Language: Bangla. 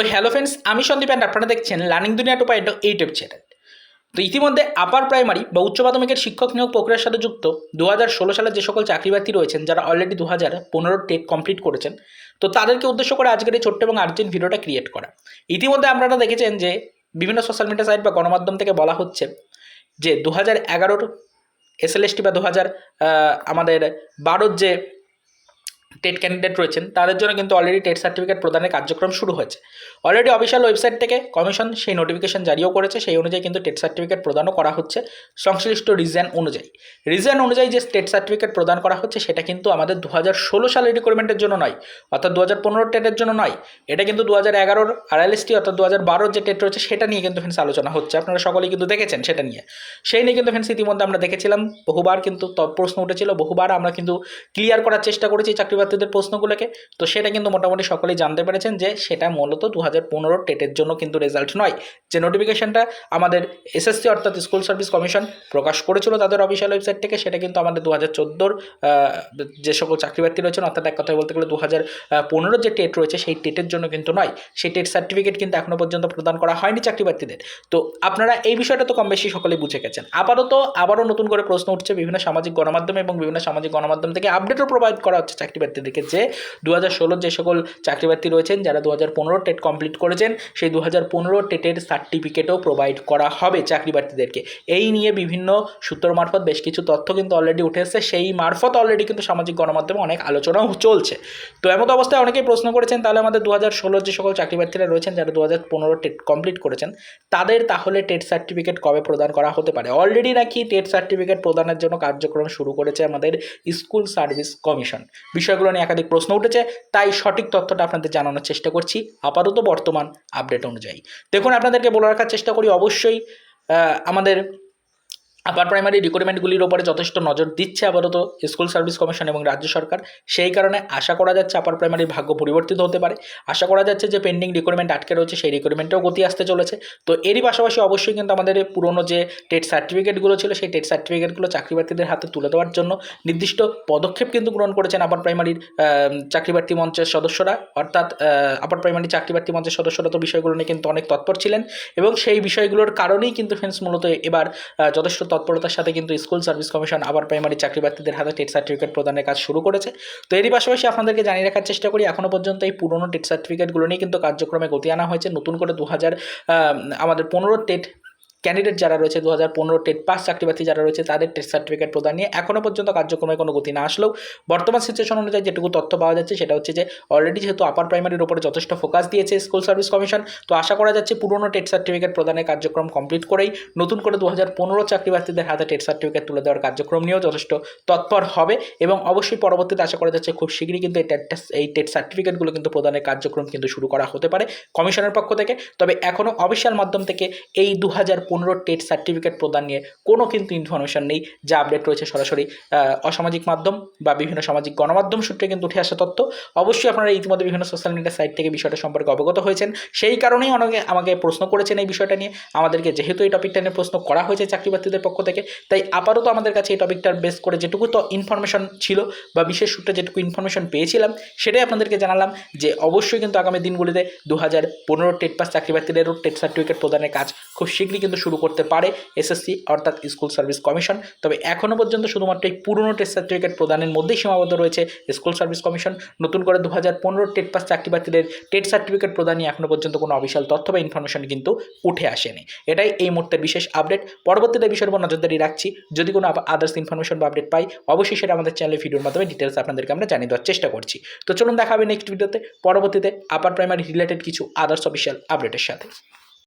তো হ্যালো ফ্রেন্ডস আমি সন্দীপ অ্যান্ড আপনারা দেখছেন লার্নিং দুনিয়া টু পয়েন্ট ইউটিউব চ্যানেল তো ইতিমধ্যে আপার প্রাইমারি বা উচ্চ মাধ্যমিকের শিক্ষক নিয়োগ প্রক্রিয়ার সাথে যুক্ত দু হাজার ষোলো সালের যে সকল চাকরিপ্রার্থী রয়েছেন, যারা অলরেডি দু হাজার পনেরো টেট কমপ্লিট করেছেন, তো তাদেরকে উদ্দেশ্য করে আজকের এই ছোট্ট এবং আর্জেন্ট ভিডিওটা ক্রিয়েট করা। ইতিমধ্যে আপনারা দেখেছেন যে বিভিন্ন সোশ্যাল মিডিয়া সাইট বা গণমাধ্যম থেকে বলা হচ্ছে যে দু হাজার এগারোর এসএলএসটি বা দু হাজার আমাদের বারোর যে টেট ক্যান্ডিডেট রয়েছেন, তাদের জন্য কিন্তু অলরেডি টেট সার্টিফিকেট প্রদানের কার্যক্রম শুরু হয়েছে। অলরেডি অফিসিয়াল ওয়েবসাইট থেকে কমিশন সেই নোটিফিকেশন জারিও করেছে, সেই অনুযায়ী কিন্তু টেট সার্টিফিকেট প্রদানও করা হচ্ছে। সংশ্লিষ্ট রিজন অনুযায়ী। রিজন অনুযায়ী যে টেট সার্টিফিকেট প্রদান করা হচ্ছে, সেটা কিন্তু আমাদের দু হাজার ষোলো সালের রিক্রুটমেন্টের জন্য নয়, অর্থাৎ দু হাজার পনেরো টেটের জন্য নয়। এটা কিন্তু দু হাজার এগারোর আরএলএসটি অর্থাৎ দু হাজার বারোর যে টেট রয়েছে, সেটা নিয়ে কিন্তু ফ্রেন্ডস আলোচনা হচ্ছে। আপনারা সকলেই কিন্তু দেখেছেন সেটা নিয়ে। সেই নিয়ে কিন্তু ফ্রেন্ডস ইতিমধ্যে আমরা দেখেছিলাম, বহুবার কিন্তু প্রশ্ন উঠেছিল, বহুবার আমরা কিন্তু ক্লিয়ার করার চেষ্টা করেছি চাকরিপ্রার্থীদের প্রশ্নগুলোকে, তো সেটা কিন্তু মোটামুটি সকলেই জানতে পেরেছেন যে সেটা মূলত দু হাজার পনেরো টেটের জন্য কিন্তু রেজাল্ট নয়। যে নোটিফিকেশনটা আমাদের এসএসসি অর্থাৎ স্কুল সার্ভিস কমিশন প্রকাশ করেছিল তাদের অফিসিয়াল ওয়েবসাইট থেকে, সেটা কিন্তু আমাদের দু হাজার চোদ্দোর যে সকল চাকরিপ্রার্থী রয়েছেন, অর্থাৎ এক কথায় বলতে গেলে দু হাজার পনেরো যে টেট রয়েছে, সেই টেটের জন্য কিন্তু নয়। সেই টেট সার্টিফিকেট কিন্তু এখনও পর্যন্ত প্রদান করা হয়নি চাকরিপ্রার্থীদের। তো আপনারা এই বিষয়টা তো কম বেশি সকলেই বুঝে গেছেন। আপাতত আবারও নতুন করে প্রশ্ন উঠছে বিভিন্ন সামাজিক গণমাধ্যমে এবং বিভিন্ন সামাজিক গণমাধ্যম থেকে আপডেটও প্রোভাইড করা হচ্ছে চাকরিপ্রার্থীদেরকে যে দু হাজার ষোলোর যে সকল চাকরিপ্রার্থী রয়েছেন, যারা দু হাজার পনেরো টেট কমপ্লিট করেছেন, সেই দু হাজার পনেরো টেটের সার্টিফিকেটও প্রোভাইড করা হবে চাকরিপ্রার্থীদেরকে। এই নিয়ে বিভিন্ন সূত্র মারফত বেশ কিছু তথ্য কিন্তু অলরেডি উঠে এসেছে। সেই মারফত অলরেডি কিন্তু সামাজিক গণমাধ্যমে অনেক আলোচনাও চলছে। তো এমত অবস্থায় অনেকেই প্রশ্ন করেছেন, তাহলে আমাদের দু হাজার ষোলোর যে সকল চাকরিপ্রার্থীরা রয়েছেন, যারা দু হাজার পনেরো টেট কমপ্লিট করেছেন, তাদের তাহলে টেট সার্টিফিকেট কবে প্রদান করা হতে পারে? অলরেডি নাকি টেট সার্টিফিকেট প্রদানের জন্য কার্যক্রম শুরু করেছে আমাদের স্কুল সার্ভিস কমিশন? বিষয়গুলো নিয়ে একাধিক প্রশ্ন উঠেছে, তাই সঠিক তথ্যটা আপনাদের জানানোর চেষ্টা করছি আপাতত বর্তমান আপডেট অনুযায়ী। দেখুন, আপনাদেরকে বলে রাখার চেষ্টা করি, অবশ্যই আমাদের আপার প্রাইমারি রিক্রুটমেন্টগুলির ওপরে যথেষ্ট নজর দিচ্ছে আপাতত স্কুল সার্ভিস কমিশন এবং রাজ্য সরকার। সেই কারণে আশা করা যাচ্ছে আপার প্রাইমারির ভাগ্য পরিবর্তিত হতে পারে। আশা করা যাচ্ছে যে পেন্ডিং রিক্রুটমেন্ট আটকে রয়েছে, সেই রিক্রুটমেন্টেও গতি আসতে চলেছে। তো এরই পাশাপাশি অবশ্যই কিন্তু আমাদের পুরনো যে টেট সার্টিফিকেটগুলো ছিল, সেই টেট সার্টিফিকেটগুলো চাকরিপ্রার্থীদের হাতে তুলে দেওয়ার জন্য নির্দিষ্ট পদক্ষেপ কিন্তু গ্রহণ করেছেন আপার প্রাইমারির চাকরিপ্রার্থী মঞ্চের সদস্যরা। অর্থাৎ আপার প্রাইমারি চাকরিপ্রার্থী মঞ্চের সদস্যরা তো বিষয়গুলো নিয়ে কিন্তু অনেক তৎপর ছিলেন এবং সেই বিষয়গুলোর কারণেই কিন্তু ফ্রেন্ডস মূলত এবার যথেষ্ট তৎপরতার সাথে কিন্তু স্কুল সার্ভিস কমিশন আবার প্রাইমারি চাকরি প্রার্থীদের হাতে টেট সার্টিফিকেট প্রদানের কাজ শুরু করেছে। তো এরই পাশাপাশি আপনাদেরকে জানিয়ে রাখার চেষ্টা করি এখনও পর্যন্ত এই পুরনো টেট সার্টিফিকেটগুলো নিয়ে কিন্তু কার্যক্রমে গতি আনা হয়েছে। নতুন করে দু হাজার আমাদের পনেরো টেট ক্যান্ডিডেট যারা রয়েছে দু হাজার পনেরো টেট পাস চাকরিপ্রার্থী যারা রয়েছে, তাদের টেস্ট সার্টিফিকেট প্রদান নিয়ে এখনও পর্যন্ত কার্যক্রমে কোনো গতি না আসলেও বর্তমান সিচুয়েশন অনুযায়ী যেটুকু তথ্য পাওয়া যাচ্ছে, সেটা হচ্ছে যে অলরেডি যেহেতু আপার প্রাইমারির উপরে যথেষ্ট ফোকাস দিয়েছে স্কুল সার্ভিস কমিশন তো আশা করা যাচ্ছে পুরনো টেট সার্টিফিকেট প্রদানের কার্যক্রম কমপ্লিট করেই নতুন করে দু হাজার পনেরো চাকরিপ্রার্থীদের হাতে টেট সার্টিফিকেট তুলে দেওয়ার কার্যক্রম নিয়েও যথেষ্ট তৎপর হবে এবং অবশ্যই পরবর্তীতে আশা করা যাচ্ছে খুব শীঘ্রই কিন্তু এই টেট এই টেট সার্টিফিকেটগুলো কিন্তু প্রদানের কার্যক্রম কিন্তু শুরু করা হতে পারে কমিশনের পক্ষ থেকে। তবে এখনও অফিসিয়াল মাধ্যম থেকে এই দু হাজার পনেরো টেট সার্টিফিকেট প্রদান নিয়ে কোনো কিন্তু ইনফরমেশন নেই, যা আপডেট রয়েছে সরাসরি অসামাজিক মাধ্যম বা বিভিন্ন সামাজিক গণমাধ্যম সূত্রে কিন্তু উঠে আসা তথ্য। অবশ্যই আপনারা ইতিমধ্যে বিভিন্ন সোশ্যাল মিডিয়া সাইট থেকে বিষয়টা সম্পর্কে অবগত হয়েছেন। সেই কারণেই অনেকে আমাকে প্রশ্ন করেছেন এই বিষয়টা নিয়ে। আমাদেরকে যেহেতু এই টপিকটা নিয়ে প্রশ্ন করা হয়েছে চাকরিপ্রার্থীদের পক্ষ থেকে, তাই আপাতত আমাদের কাছে এই টপিকটার বেস করে যেটুকু তো ইনফরমেশন ছিল বা বিশেষ সূত্রে যেটুকু ইনফরমেশন পেয়েছিলাম, সেটাই আপনাদেরকে জানালাম যে অবশ্যই কিন্তু আগামী দিনগুলিতে দু হাজার পনেরো টেট পাস চাকরিপ্রার্থীদেরও টেট সার্টিফিকেট প্রদানের কাজ খুব শীঘ্রই কিন্তু শুরু করতে পারে এসএসসি অর্থাৎ স্কুল সার্ভিস কমিশন। তবে এখনও পর্যন্ত শুধুমাত্র এই পুরনো টেট সার্টিফিকেট প্রদানের মধ্যেই সীমাবদ্ধ রয়েছে স্কুল সার্ভিস কমিশন। নতুন করে দু হাজার পনেরো টেট পাস চাকরিপ্রার্থীদের টেট সার্টিফিকেট প্রদান নিয়ে এখনও পর্যন্ত কোনো অফিসিয়াল তথ্য বা ইনফরমেশন কিন্তু উঠে আসেনি। এটাই এই মুহূর্তের বিশেষ আপডেট। পরবর্তীতে বিষয়ের উপর নজরদারি রাখছি। যদি কোনো আদার্স ইনফরমেশন বা আপডেট পাই, অবশ্যই সেটা আমাদের চ্যানেলে ভিডিওর মাধ্যমে ডিটেলস আপনাদেরকে আমরা জানিয়ে দেওয়ার চেষ্টা করছি। তো চলুন দেখা হবে নেক্সট ভিডিওতে পরবর্তীতে আপার প্রাইমারি রিলেটেড কিছু আদার্স অফিসিয়াল আপডেটের সাথে।